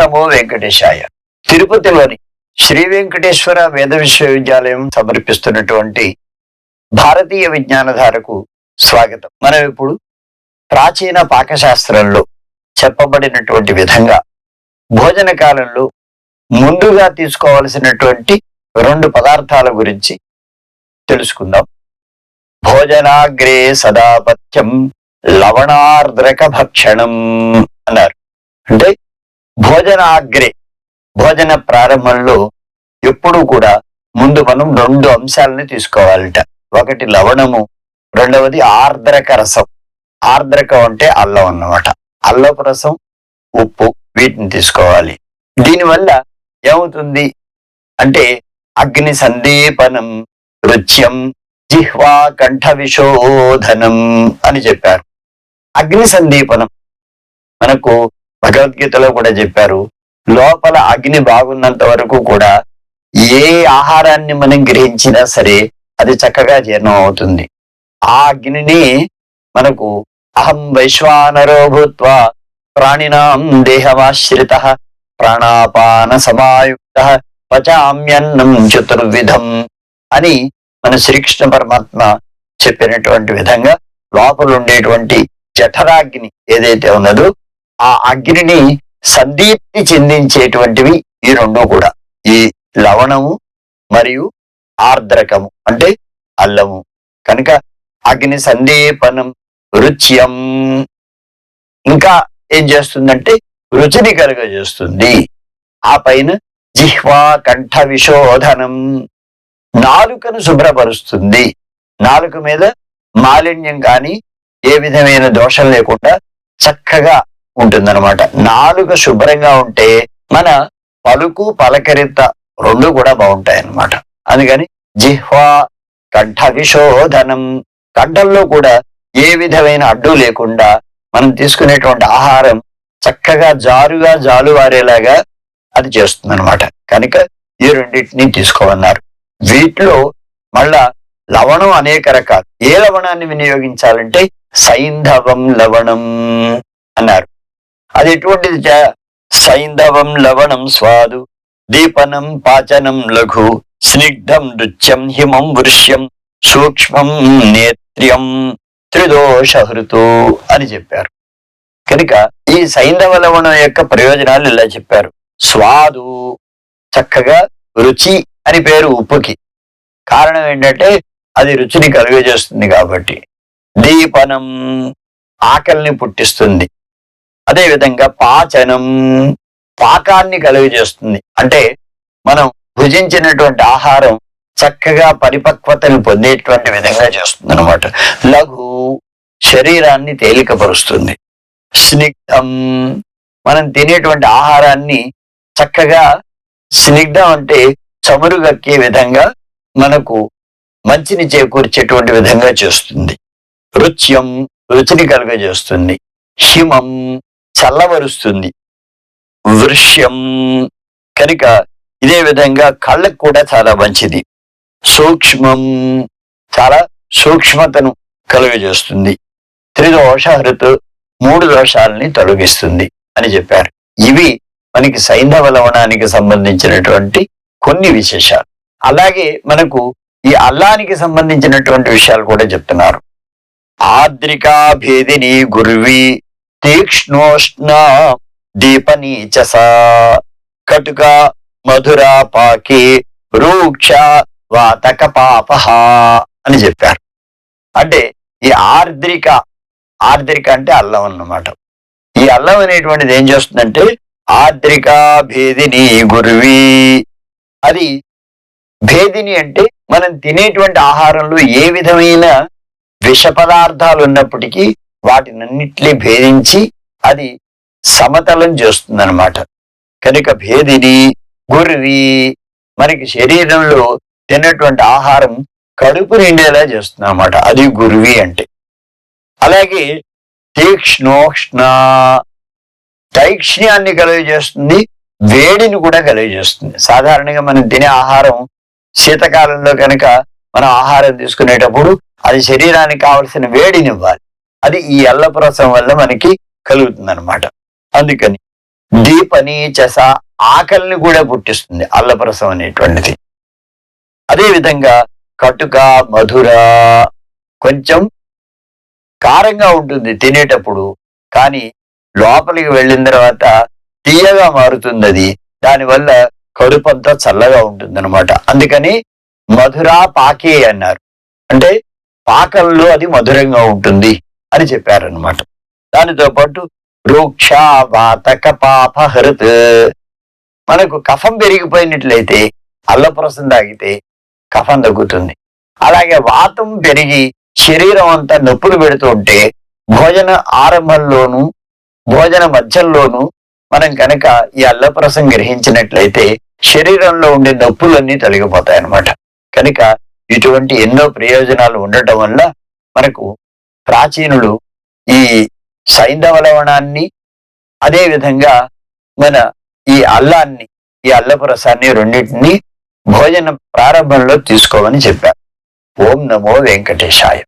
నమో వెంకటేశాయ. తిరుపతిలోని శ్రీ వెంకటేశ్వర వేద విశ్వవిద్యాలయం సమర్పిస్తున్నటువంటి భారతీయ విజ్ఞానధారకు స్వాగతం. మనం ఇప్పుడు ప్రాచీన పాకశాస్త్రంలో చెప్పబడినటువంటి విధంగా భోజన కాలంలో ముందుగా తీసుకోవలసినటువంటి రెండు పదార్థాల గురించి తెలుసుకుందాం. భోజనాగ్రే సదాపత్యం లవణార్ద్రక భక్షణం అన్నారు. అంటే భోజన అగ్రి భోజన ప్రారంభంలో ఎప్పుడూ కూడా ముందు మనం రెండు అంశాలని తీసుకోవాలట. ఒకటి లవణము రెండవది ఆర్ద్రక రసం. ఆర్ద్రకం అంటే అల్లం అన్నమాట. అల్లపు రసం ఉప్పు వీటిని తీసుకోవాలి. దీనివల్ల ఏమవుతుంది? అంటే అగ్ని సందీపనం రుచ్యం జిహ్వా కంఠ విశోధనం అని చెప్పారు. అగ్ని సందీపనం మనకు భగవద్గీతలో కూడా చెప్పారు లోపల అగ్ని బాగున్నంత వరకు కూడా ఏ ఆహారాన్ని మనం గ్రహించినా సరే అది చక్కగా జీర్ణం అవుతుంది. ఆ అగ్నిని మనకు అహం వైశ్వానరో భూత్వ ప్రాణినాం దేహమాశ్రిత ప్రాణాపాన సమాయుక్త పచామ్యన్నం చతుర్విధం అని మన శ్రీకృష్ణ పరమాత్మ చెప్పినటువంటి విధంగా లోపల ఉండేటువంటి జఠరాగ్ని ఏదైతే ఉన్నదో ఆ అగ్నిని సందీప్తి చెందించేటువంటివి ఈ రెండు కూడా. ఈ లవణము మరియు ఆర్ద్రకము అంటే అల్లము. కనుక అగ్ని సందీపనం రుచ్యం. ఇంకా ఏం చేస్తుందంటే రుచిని కలుగజేస్తుంది. ఆ పైన జిహ్వా కంఠ విశోధనం నాలుకను శుభ్రపరుస్తుంది. నాలుక మీద మాలిన్యం కానీ ఏ విధమైన దోషం లేకుండా చక్కగా ఉంటుందన్నమాట. నాలుగు శుభ్రంగా ఉంటే మన పలుకు పలకరిత రెండు కూడా బాగుంటాయి అన్నమాట అందుకని జిహ్వా కంఠ విశోధనం కంఠంలో కూడా ఏ విధమైన అడ్డు లేకుండా మనం తీసుకునేటువంటి ఆహారం చక్కగా జారుగా జాలువారేలాగా అది చేస్తుంది అనమాట కనుక ఈ రెండింటిని తీసుకోమన్నారు. వీటిలో మళ్ళా లవణం అనేక రకాలు. ఏ లవణాన్ని వినియోగించాలంటే సైంధవం లవణం. అది ఎటువంటిది సైంధవం లవణం స్వాదు దీపనం పాచనం లఘు స్నిగ్ధం నృత్యం హిమం వృష్యం సూక్ష్మం నేత్ర్యం త్రిదోషహృతు అని చెప్పారు. కనుక ఈ సైంధవ లవణం యొక్క ప్రయోజనాలు ఇలా చెప్పారు. స్వాదు చక్కగా రుచి అని పేరు ఉప్పుకి. కారణం ఏంటంటే అది రుచిని కలుగజేస్తుంది కాబట్టి. దీపనం ఆకలిని పుట్టిస్తుంది. అదేవిధంగా పాచనం పాకాన్ని కలుగజేస్తుంది. అంటే మనం భుజించినటువంటి ఆహారం చక్కగా పరిపక్వతను పొందేటువంటి విధంగా చేస్తుంది అనమాట లఘు శరీరాన్ని తేలికపరుస్తుంది. స్నిగ్ధం మనం తినేటువంటి ఆహారాన్ని చక్కగా స్నిగ్ధం అంటే చమురు గక్కే విధంగా మనకు మంచిని చేకూర్చేటువంటి విధంగా చేస్తుంది. రుచ్యం రుచిని కలుగజేస్తుంది. హిమం చల్లబరుస్తుంది. వృష్యం. కనుక ఇదే విధంగా కళ్ళకు కూడా చాలా మంచిది. సూక్ష్మం చాలా సూక్ష్మతను కలుగజేస్తుంది. త్రిదోష హృతు మూడు దోషాలని తొలగిస్తుంది అని చెప్పారు. ఇవి మనకి సైంధవ లవణానికి సంబంధించినటువంటి కొన్ని విశేషాలు. అలాగే మనకు ఈ అల్లానికి సంబంధించినటువంటి విషయాలు కూడా చెప్తున్నారు. ఆద్రికా భేదిని గుర్వీ తీక్ష్ణోష్ణ దీపనీచస కటుక మధుర పాకి రూక్ష వాతక పాపహ అని చెప్పారు. అంటే ఈ ఆర్ద్రిక ఆర్ద్రిక అంటే అల్లం అన్నమాట. ఈ అల్లం అనేటువంటిది ఏం చేస్తుందంటే ఆర్ద్రిక భేదిని గురువి. అది భేదిని అంటే మనం తినేటువంటి ఆహారంలో ఏ విధమైన విష పదార్థాలు ఉన్నప్పటికీ వాటినన్నిటినీ భేదించి అది సమతలం చేస్తుందన్నమాట. కనుక భేదిని గురివి మనకి శరీరంలో తిన్నటువంటి ఆహారం కడుపు నిండేలా చేస్తుంది అన్నమాట అది గుర్వి అంటే. అలాగే తీక్ష్ణోక్ష్ణ తైక్ష్ణ్యాన్ని కలుగజేస్తుంది వేడిని కూడా కలుగజేస్తుంది. సాధారణంగా మనం తినే ఆహారం శీతకాలంలో కనుక మనం ఆహారం తీసుకునేటప్పుడు అది శరీరానికి కావలసిన వేడిని ఇవ్వాలి. అది ఈ అల్లపురసం వల్ల మనకి కలుగుతుంది అనమాట అందుకని దీపనీచస ఆకలిని కూడా పుట్టిస్తుంది అల్లపరసం అనేటువంటిది. అదేవిధంగా కటుక మధుర కొంచెం కారంగా ఉంటుంది తినేటప్పుడు. కానీ లోపలికి వెళ్ళిన తర్వాత తీయగా మారుతుంది అది దానివల్ల కడుపంతా చల్లగా ఉంటుంది అనమాట అందుకని మధురా పాకే అన్నారు. అంటే పాకంలో అది మధురంగా ఉంటుంది. అని చెప్పారనమాట దానితో పాటు రూక్ష వాతక పాప హృత్. మనకు కఫం పెరిగిపోయినట్లయితే అల్లపురసం తాగితే కఫం తగ్గుతుంది. అలాగే వాతం పెరిగి శరీరం అంతా నొప్పులు పెడుతూ ఉంటే భోజన ఆరంభంలోనూ భోజన మధ్యంలోను మనం కనుక ఈ అల్లప్రసం గ్రహించినట్లయితే శరీరంలో ఉండే నొప్పులన్నీ తొలగిపోతాయి అన్నమాట కనుక ఇటువంటి ఎన్నో ప్రయోజనాలు ఉండటం వల్ల మనకు ప్రాచీనులు ఈ సైంధవ లవణాన్ని అదే విధంగా మన ఈ అల్లాన్ని ఈ అల్లపురసాన్ని రెండింటిని భోజన ప్రారంభంలో తీసుకోమని చెప్పారు. ఓం నమో వెంకటేశాయ.